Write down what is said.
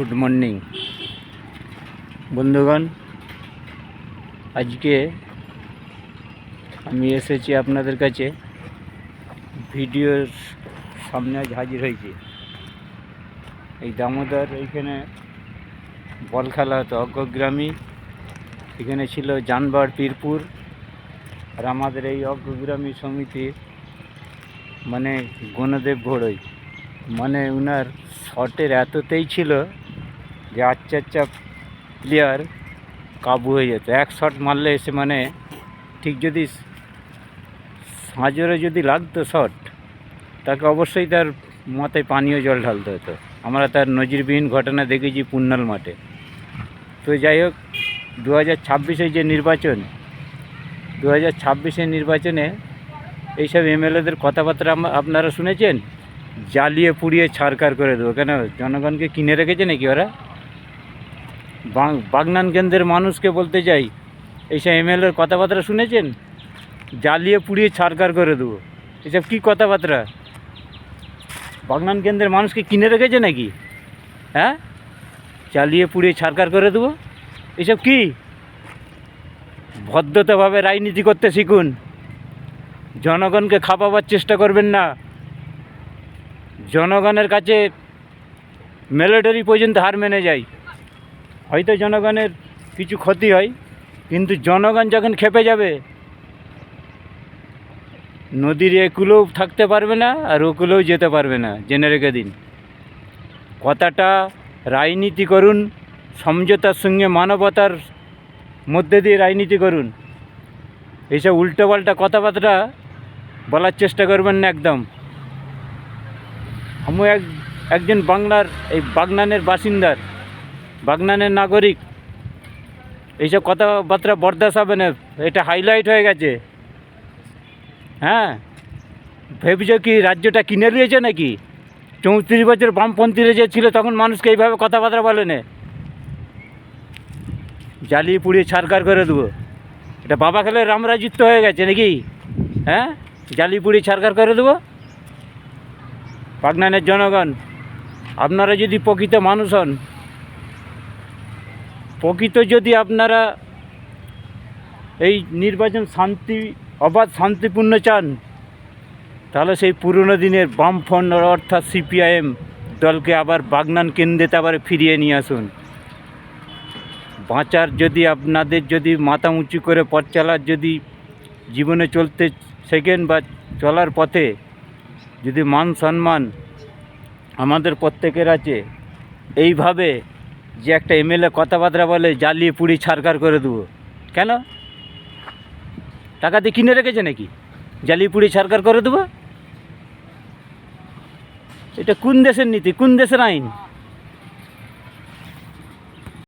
Good morning. বন্ধুগণ, আজকে আমি এসেছি আপনাদের কাছে ভিডিওর সামনে আজ হাজির হয়েছি। এই দামোদর এইখানে বল খেলা হতো অজ্ঞগ্রামী এখানে ছিল জানবার পীরপুর, আর আমাদের এই অজ্ঞগ্রামী সমিতির মানে গণদেব ঘোড়ই। মানে উনার শটের এততেই ছিল যে আচ্ছা আচ্ছা প্লেয়ার কাবু হয়ে যেত। এক শট মারলে এসে মানে ঠিক যদি সাঁজরে যদি লাগতো শট তাকে অবশ্যই তার মাথায় পানীয় জল ঢালতে হতো। আমরা তার নজিরবিহীন ঘটনা দেখেছি পুন্নাল মাঠে। তো যাই হোক দু হাজার যে নির্বাচন দু হাজার নির্বাচনে এইসব এমএলএদের কথাবার্তা আপনারা শুনেছেন? জ্বালিয়ে পুড়িয়ে ছাড়কার করে দেবো। কেন? জনগণকে কিনে রেখেছে নাকি ওরা? বাগনান কেন্দ্রের মানুষকে বলতে চাই, এইসব এমএলএর কথাবার্তা শুনেছেন? জ্বালিয়ে পুড়িয়ে ছাড়কার করে দেবো। এসব কী কথাবার্তা? বাগনান কেন্দ্রের মানুষকে কিনে রেখেছে নাকি? হ্যাঁ? জ্বালিয়ে পুড়িয়ে ছাড়কার করে দেবো? এসব কি? ভদ্রতাভাবে রাজনীতি করতে শিখুন। জনগণকে খাপাবার চেষ্টা করবেন না। জনগণের কাছে মিলিটারি পর্যন্ত হার মেনে যায় হয়তো জনগণের কিছু ক্ষতি হয়, কিন্তু জনগণ যখন খেপে যাবে, নদীর একুলেও থাকতে পারবে না আর ওকুলেও যেতে পারবে না, জেনে রেখে দিন। কথাটা রাজনীতি করুন, সমঝোতার সঙ্গে মানবতার মধ্যে দিয়ে রাজনীতি করুন। এইসব উল্টোপাল্টা কথাবার্তা বলার চেষ্টা করবেন না একদম। আমি এক, একজন বাংলার, এই বাগনানের বাসিন্দার। বাগনানের নাগরিক। এইসব কথাবার্তা বরদাস্ত হবে না, এটা হাইলাইট হয়ে গেছে। হ্যাঁ? ভেবেছ কি রাজ্যটা কিনে নিয়েছে নাকি? চৌত্রিশ বছর বামপন্থীরা যে ছিল, তখন মানুষকে এইভাবে কথাবার্তা বলে না। জ্বালিয়ে পুড়িয়ে ছাড়কার করে দেবো। এটা বাবা খেলে রামরাজিত্ব হয়ে গেছে নাকি? হ্যাঁ? জ্বালিয়ে পুড়িয়ে ছাড়কার করে দেবো? পাগনানের জনগণ, আপনারা যদি প্রকৃত মানুষ হন প্রকৃত যদি আপনারা এই নির্বাচন শান্তি, অবাধ শান্তিপূর্ণ চান, তাহলে সেই পুরনো দিনের বামফ্রন্ট অর্থাৎ সিপিআইএম দলকে আবার বাগনান কেন্দ্রেতে আবার ফিরিয়ে নিয়ে আসুন। বাঁচার যদি আপনাদের যদি মাথা উঁচু করে পথ চালার যদি জীবনে চলতে শেখেন বা চলার পথে যদি মান সম্মান আমাদের প্রত্যেকের আছে, এইভাবে যে একটা এমএলএ কথাবার্তা বলে জ্বালিয়ে পুড়ি ছাড়কার করে দেবো। কেন? টাকা দিয়ে কিনে রেখেছে নাকি? জ্বালিয়ে পুড়ি ছাড়কার করে দেবো? এটা কোন দেশের নীতি? কোন দেশের আইন?